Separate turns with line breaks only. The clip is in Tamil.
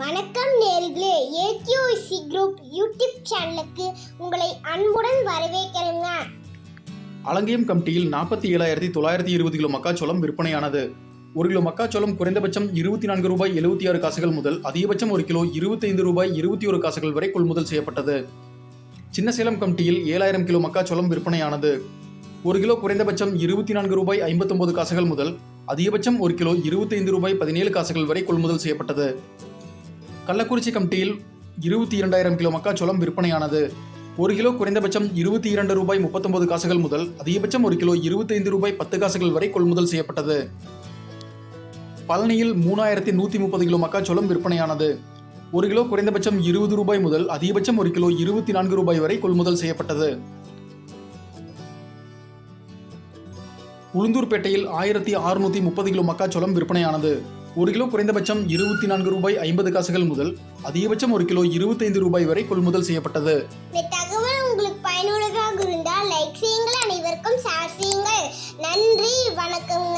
வணக்கம் நேர்களே. ஏகியூசி குரூப் யூடியூப் சேனலுக்கு உங்களை அன்புடன் வரவேற்கிறேங்க.
அலங்கயம் கமிட்டியில் நாற்பத்தி ஏழாயிரத்தி தொள்ளாயிரத்தி இருபது கிலோ மக்காச்சோளம் விற்பனையானது. ஒரு கிலோ மக்காச்சோளம் குறைந்தபட்சம் இருபத்தி நான்கு ரூபாய் எழுபத்தி ஆறு காசுகள் முதல் அதிகபட்சம் ஒரு கிலோ இருபத்தைந்து ரூபாய் இருபத்தி ஒரு காசுகள் வரை கொள்முதல் செய்யப்பட்டது. சின்னசேலம் கமிட்டியில் ஏழாயிரம் கிலோ மக்காச்சோளம் விற்பனையானது. ஒரு கிலோ குறைந்தபட்சம் இருபத்தி நான்கு ரூபாய் ஐம்பத்தொன்பது காசுகள் முதல் அதிகபட்சம் ஒரு கிலோ இருபத்தைந்து ரூபாய் பதினேழு காசுகள் வரை கொள்முதல் செய்யப்பட்டது. கள்ளக்குறிச்சி கமிட்டியில் இருபத்தி இரண்டாயிரம் கிலோ மக்காச்சோளம் விற்பனையானது. ஒரு கிலோ குறைந்தபட்சம் இருபத்தி இரண்டு ரூபாய் முப்பத்தொன்பது காசுகள் முதல் அதிகபட்சம் ஒரு கிலோ இருபத்தைந்து ரூபாய் பத்து காசுகள் வரை கொள்முதல் செய்யப்பட்டது. பழனியில் மூணாயிரத்தி நூற்றி முப்பது கிலோ மக்காச்சோளம் விற்பனையானது. ஒரு கிலோ குறைந்தபட்சம் இருபது ரூபாய் முதல் அதிகபட்சம் ஒரு கிலோ இருபத்தி நான்கு ரூபாய் வரை கொள்முதல் செய்யப்பட்டது. உளுந்தூர்பேட்டையில் ஆயிரத்தி அறுநூத்தி முப்பது கிலோ மக்காச்சோளம் விற்பனையானது. ஒரு கிலோ குறைந்தபட்சம் இருபத்தி நான்கு ரூபாய் ஐம்பது காசுகள் முதல் அதிகபட்சம் ஒரு கிலோ இருபத்தைந்து ரூபாய் வரை கொள்முதல் செய்யப்பட்டது.
இந்த தகவல் உங்களுக்கு பயனுள்ளதாக இருந்தால் லைக் செய்யுங்கள் அனைவருக்கும் ஷேர் செய்யுங்கள். நன்றி வணக்கம்.